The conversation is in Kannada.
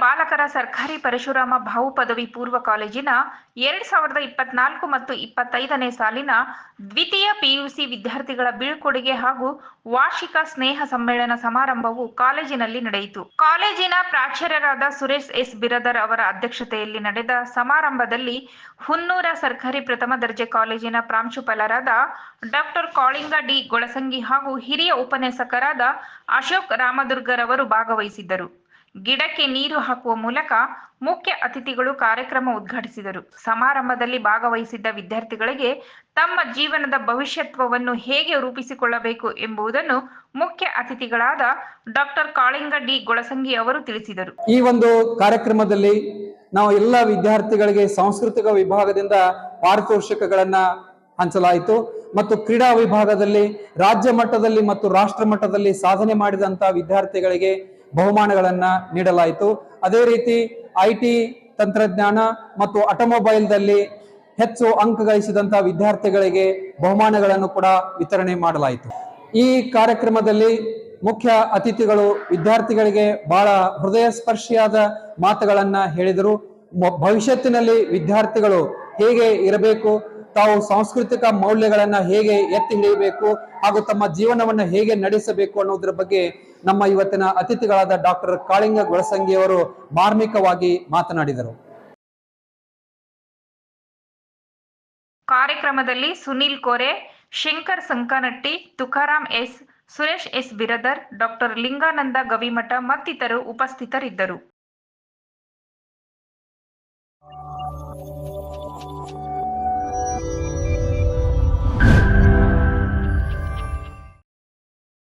ಬಾಲಕರ ಸರ್ಕಾರಿ ಪರಶುರಾಮ ಭಾವು ಪದವಿ ಪೂರ್ವ ಕಾಲೇಜಿನ ಎರಡ್ ಸಾವಿರದ ಇಪ್ಪತ್ನಾಲ್ಕು ಮತ್ತು ಇಪ್ಪತ್ತೈದನೇ ಸಾಲಿನ ದ್ವಿತೀಯ ಪಿಯುಸಿ ವಿದ್ಯಾರ್ಥಿಗಳ ಬೀಳ್ಕೊಡುಗೆ ಹಾಗೂ ವಾರ್ಷಿಕ ಸ್ನೇಹ ಸಮ್ಮೇಳನ ಸಮಾರಂಭವು ಕಾಲೇಜಿನಲ್ಲಿ ನಡೆಯಿತು. ಕಾಲೇಜಿನ ಪ್ರಾಚಾರ್ಯರಾದ ಸುರೇಶ್ ಎಸ್ ಬಿರದರ್ ಅವರ ಅಧ್ಯಕ್ಷತೆಯಲ್ಲಿ ನಡೆದ ಸಮಾರಂಭದಲ್ಲಿ ಹುನ್ನೂರ ಸರ್ಕಾರಿ ಪ್ರಥಮ ದರ್ಜೆ ಕಾಲೇಜಿನ ಪ್ರಾಂಶುಪಾಲರಾದ ಡಾಕ್ಟರ್ ಕಾಳಿಂಗ ಡಿ ಗೊಳಸಂಗಿ ಹಾಗೂ ಹಿರಿಯ ಉಪನ್ಯಾಸಕರಾದ ಅಶೋಕ್ ರಾಮದುರ್ಗರವರು ಭಾಗವಹಿಸಿದ್ದರು. ಗಿಡಕ್ಕೆ ನೀರು ಹಾಕುವ ಮೂಲಕ ಮುಖ್ಯ ಅತಿಥಿಗಳು ಕಾರ್ಯಕ್ರಮ ಉದ್ಘಾಟಿಸಿದರು. ಸಮಾರಂಭದಲ್ಲಿ ಭಾಗವಹಿಸಿದ್ದ ವಿದ್ಯಾರ್ಥಿಗಳಿಗೆ ತಮ್ಮ ಜೀವನದ ಭವಿಷ್ಯತ್ವವನ್ನು ಹೇಗೆ ರೂಪಿಸಿಕೊಳ್ಳಬೇಕು ಎಂಬುದನ್ನು ಮುಖ್ಯ ಅತಿಥಿಗಳಾದ ಡಾಕ್ಟರ್ ಕಾಳಿಂಗ ಡಿ ಗೊಳಸಂಗಿ ಅವರು ತಿಳಿಸಿದರು. ಈ ಒಂದು ಕಾರ್ಯಕ್ರಮದಲ್ಲಿ ನಾವು ಎಲ್ಲ ವಿದ್ಯಾರ್ಥಿಗಳಿಗೆ ಸಾಂಸ್ಕೃತಿಕ ವಿಭಾಗದಿಂದ ಪಾರಿತೋಷಕಗಳನ್ನ ಹಂಚಲಾಯಿತು ಮತ್ತು ಕ್ರೀಡಾ ವಿಭಾಗದಲ್ಲಿ ರಾಜ್ಯ ಮಟ್ಟದಲ್ಲಿ ಮತ್ತು ರಾಷ್ಟ್ರ ಮಟ್ಟದಲ್ಲಿ ಸಾಧನೆ ಮಾಡಿದಂತಹ ವಿದ್ಯಾರ್ಥಿಗಳಿಗೆ ಬಹುಮಾನಗಳನ್ನ ನೀಡಲಾಯಿತು. ಅದೇ ರೀತಿ ಐ ಟಿ ತಂತ್ರಜ್ಞಾನ ಮತ್ತು ಆಟೋಮೊಬೈಲ್ದಲ್ಲಿ ಹೆಚ್ಚು ಅಂಕ ಗಳಿಸಿದಂತ ವಿದ್ಯಾರ್ಥಿಗಳಿಗೆ ಬಹುಮಾನಗಳನ್ನು ಕೂಡ ವಿತರಣೆ ಮಾಡಲಾಯಿತು. ಈ ಕಾರ್ಯಕ್ರಮದಲ್ಲಿ ಮುಖ್ಯ ಅತಿಥಿಗಳು ವಿದ್ಯಾರ್ಥಿಗಳಿಗೆ ಬಹಳ ಹೃದಯ ಸ್ಪರ್ಶಿಯಾದ ಮಾತುಗಳನ್ನ ಹೇಳಿದರು. ಭವಿಷ್ಯತ್ತಿನಲ್ಲಿ ವಿದ್ಯಾರ್ಥಿಗಳು ಹೇಗೆ ಇರಬೇಕು ತಾವು ಸಾಂಸ್ಕೃತಿಕ ಮೌಲ್ಯಗಳನ್ನ ಹೇಗೆ ಎತ್ತಿ ಹಿಡಿಯಬೇಕು ಹಾಗೂ ತಮ್ಮ ಜೀವನವನ್ನು ಹೇಗೆ ನಡೆಸಬೇಕು ಅನ್ನೋದ್ರ ಬಗ್ಗೆ ನಮ್ಮ ಇವತ್ತಿನ ಅತಿಥಿಗಳಾದ ಡಾಕ್ಟರ್ ಕಾಳಿಂಗ ಗೊಳಸಂಗಿಯವರು ಮಾರ್ಮಿಕವಾಗಿ ಮಾತನಾಡಿದರು. ಕಾರ್ಯಕ್ರಮದಲ್ಲಿ Sunil Kore, Shankar Sankanatti, Tukaram S, Suresh S Biradar, doctor Linganand Gavimath ಮತ್ತಿತರರು ಉಪಸ್ಥಿತರಿದ್ದರು.